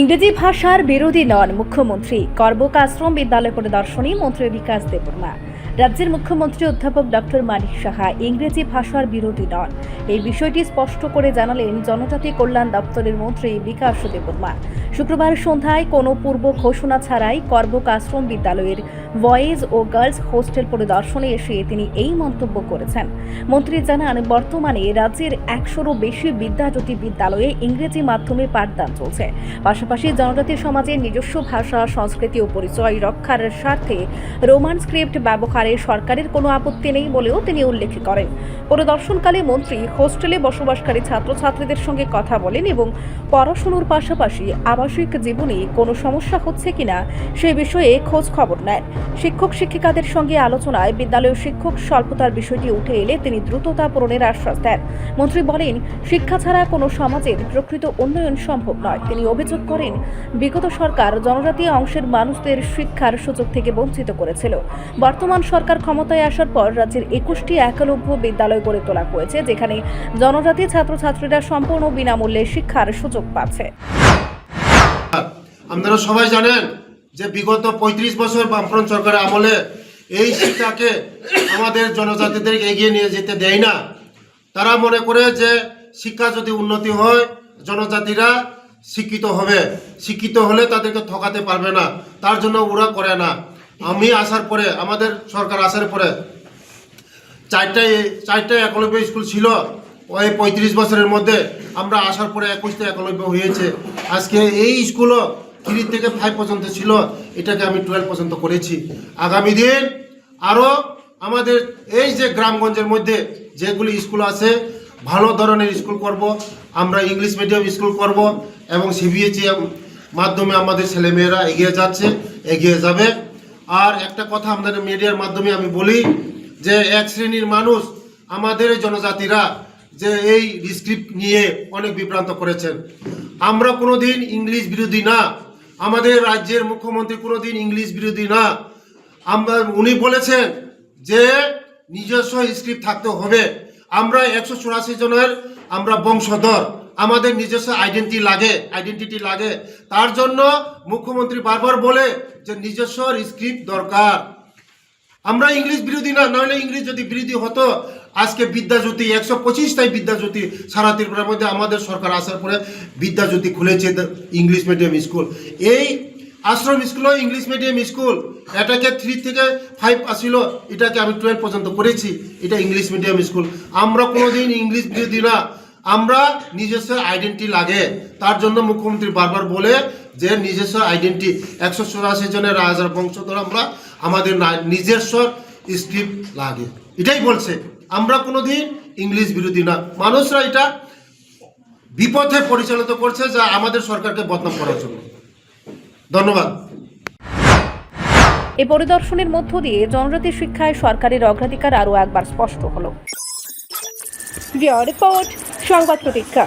ইংরেজি ভাষার বিরোধী নন মুখ্যমন্ত্রী। কর্মকাশ্রম বিদ্যালয় পরিদর্শনী মন্ত্রী বিকাশ দেববর্মা। রাজ্যের মুখ্যমন্ত্রী অধ্যাপক ডক্টর মানিক সাহা ইংরেজি ভাষার বিরোধী নন এই বিষয়টি স্পষ্ট করে জানালেন জনজাতি কল্যাণ দপ্তরের মন্ত্রী বিকাশ দেববর্মা। শুক্রবার সন্ধ্যায় কোনো পূর্ব ঘোষণা ছাড়াই করবক আশ্রম বিদ্যালয়ের বয়েজ ও গার্লস হোস্টেল পরিদর্শনে এসে তিনি এই মন্তব্য করেছেন। মন্ত্রী জানান, বর্তমানে রাজ্যের একশোরও বেশি বিদ্যাজ্যোতি বিদ্যালয়ে ইংরেজি মাধ্যমে পাঠদান চলছে। পাশাপাশি জনজাতি সমাজের নিজস্ব ভাষা, সংস্কৃতি ও পরিচয় রক্ষার স্বার্থে রোমান স্ক্রিপ্ট ব্যবহারে সরকারের কোনো আপত্তি নেই বলেও তিনি উল্লেখ করেন। পরিদর্শনকালে মন্ত্রী হোস্টেলে বসবাসকারী ছাত্রছাত্রীদের সঙ্গে কথা বলেন এবং পড়াশুনোর পাশাপাশি আবাসিক জীবনে কোনো সমস্যা হচ্ছে কিনা সে বিষয়ে খোঁজ খবর নেন। শিক্ষক শিক্ষিকাদের সঙ্গে আলোচনায় বিদ্যালয়ের শিক্ষক স্বল্পতার বিষয়টি উঠে এলে তিনি দ্রুততা পূরণের আশ্বাস দেন। মন্ত্রী বলেন, শিক্ষা ছাড়া কোনো সমাজের প্রকৃত উন্নয়ন সম্ভব নয়। তিনি অভিযোগ করেন, বিগত সরকার জনজাতীয় অংশের মানুষদের শিক্ষার সুযোগ থেকে বঞ্চিত করেছিল। বর্তমান সরকার ক্ষমতায় আসার পর রাজ্যের একুশটি একলব্য বিদ্যালয় গড়ে তোলা হয়েছে, যেখানে জনজাতি ছাত্রছাত্রীরা সম্পূর্ণ বিনামূল্যে শিক্ষার সুযোগ পাচ্ছে। আপনারা সবাই জানেন যে বিগত পঁয়ত্রিশ বছর বামফ্রন্ট সরকারের আমলে এই শিক্ষাকে আমাদের জনজাতিদের এগিয়ে নিয়ে যেতে দেয় না। তারা মনে করে যে শিক্ষা যদি উন্নতি হয়, জনজাতিরা শিক্ষিত হবে। শিক্ষিত হলে তাদেরকে ঠকাতে পারবে না। তার জন্য ওরা করে না। আমি আসার পরে, আমাদের সরকার আসার পরে চারটায় চারটায় একলব্য স্কুল ছিল। ওই পঁয়ত্রিশ বছরের মধ্যে আমরা আসার পরে একুশটা একলব্য হয়েছে। আজকে এই স্কুলও থ্রি থেকে ফাইভ পর্যন্ত ছিল। এটাকে আমি টুয়েলভ পর্যন্ত করেছি। আগামী দিন আরও আমাদের এই যে গ্রামগঞ্জের মধ্যে যেগুলি স্কুল আছে, ভালো ধরনের স্কুল করব। আমরা ইংলিশ মিডিয়াম স্কুল করব এবং সিবিএসই মাধ্যমে আমাদের ছেলেমেয়েরা এগিয়ে যাচ্ছে, এগিয়ে যাবে। আর একটা কথা আমাদের মিডিয়ার মাধ্যমে আমি বলি যে এক শ্রেণির মানুষ আমাদের জনজাতিরা যে এই স্ক্রিপ্ট নিয়ে অনেক বিভ্রান্ত করেছেন। আমরা কোনোদিন ইংলিশ বিরোধী না, আমাদের রাজ্যের মুখ্যমন্ত্রী কোনোদিন ইংলিশ বিরোধী না। আমরা, উনি বলেছেন যে নিজস্ব স্ক্রিপ্ট থাকতে হবে। আমরা একশো চুরাশি জনের আমরা বংশধর। আমাদের নিজস্ব আইডেন্টি লাগে আইডেন্টিটি লাগে। তার জন্য মুখ্যমন্ত্রী বারবার বলে যে নিজস্ব স্ক্রিপ্ট দরকার। আমরা ইংলিশ বিরোধী না, নাহলে ইংলিশ যদি বিরোধী হতো, আজকে বিদ্যাজ্যোতি, একশো পঁচিশটাই বিদ্যাজ্যোতি সারা ত্রিপুরার মধ্যে আমাদের সরকার আসার পরে বিদ্যাজ্যোতি খুলেছে ইংলিশ মিডিয়াম স্কুল এই আশ্রম স্কুলও ইংলিশ মিডিয়াম স্কুল এটাকে থ্রি থেকে ফাইভ আসিল, এটাকে আমি টুয়েলভ পর্যন্ত করেছি, এটা ইংলিশ মিডিয়াম স্কুল আমরা কোনোদিন ইংলিশ বিরোধী না। আমরা নিজস্ব আইডেন্টি লাগে। তার জন্য মুখ্যমন্ত্রী বারবার বলে যে নিজস্ব আইডেন্টি একশো চুরাশি জনের রাজার বংশধর আমরা, আমাদের নিজস্ব স্ক্রিপ্ট লাগে। এটাই বলছে। আমরা কোনোদিন ইংলিশ বিরোধী না। মানুষরা এটা বিপথে পরিচালিত করছে যা আমাদের সরকারকে বদনাম করার জন্য। ধন্যবাদ। এই পরিদর্শনের মধ্য দিয়ে জনজাতি শিক্ষায় সরকারের অগ্রাধিকার আরও একবার স্পষ্ট হলো। রিপোর্ট। সংবাদ প্রতীক্ষা।